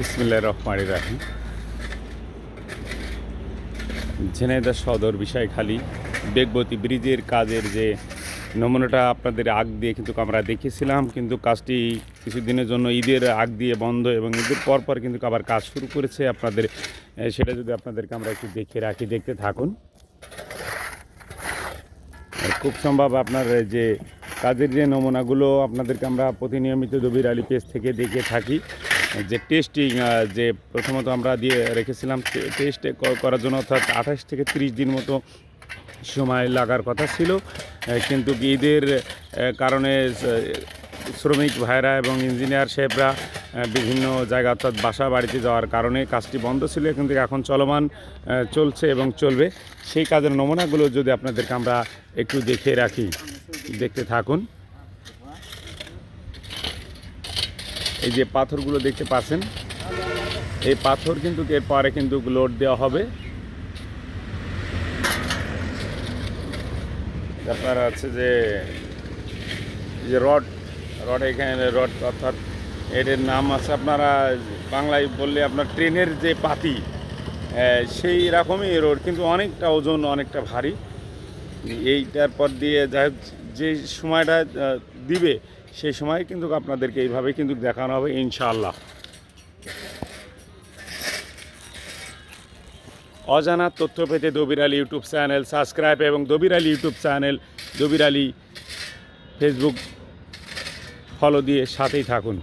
বিসমিল্লাহ রহমানি রাহিম। ঝিনাইদহ সদর বিষয়খালী বেগবতী ব্রিজের কাজের যে নমুনাটা আপনাদের আগ দিয়ে কিন্তু আমরা দেখেছিলাম, কিন্তু কাজটি কিছুদিনের জন্য ঈদের আগ দিয়ে বন্ধ এবং ঈদের পর পর কিন্তু আবার কাজ শুরু করেছে। আপনাদের সেটা যদি আপনাদেরকে আমরা একটু দেখে রাখি, দেখতে থাকুন। খুব সম্ভব আপনার যে কাজের যে নমুনাগুলো আপনাদেরকে আমরা প্রতিনিয়মিত দবির আলী পেজ থেকে দেখে থাকি। যে টেস্টিং যে প্রথমত আমরা দিয়ে রেখেছিলাম টেস্ট করার জন্য অর্থাৎ আঠাশ থেকে ত্রিশ দিন মতো সময় লাগার কথা ছিল। কিন্তু ঈদের কারণে শ্রমিক ভাইরা এবং ইঞ্জিনিয়ার সাহেবরা বিভিন্ন জায়গা অর্থাৎ বাসা বাড়িতে যাওয়ার কারণে কাজটি বন্ধ ছিল, কিন্তু এখন চলমান চলছে এবং চলবে। সেই কাজের নমুনাগুলো যদি আপনাদেরকে আমরা একটু দেখে রাখি, দেখতে থাকুন। এই যে পাথরগুলো দেখতে পাচ্ছেন, এই পাথর কিন্তু এরপরে কিন্তু লোড দেওয়া হবে। আপনার আছে যে যে রড রড এখানে রড, অর্থাৎ এটার নাম আছে আপনারা বাংলায় বললে আপনার ট্রেনের যে পাতি সেই রকমই রোড, কিন্তু অনেকটা ওজন অনেকটা ভারী। এইটার পর দিয়ে যাই যে সময়টা দিবে সেই সময় কিন্তু আপনাদেরকে এইভাবে কিন্তু দেখানো হবে, ইনশাআল্লাহ। অজানা তথ্য পেতে Dabir Ali YouTube channel subscribe এবং Dabir Ali YouTube channel, Dabir Ali Facebook follow দিয়ে সাথেই থাকুন।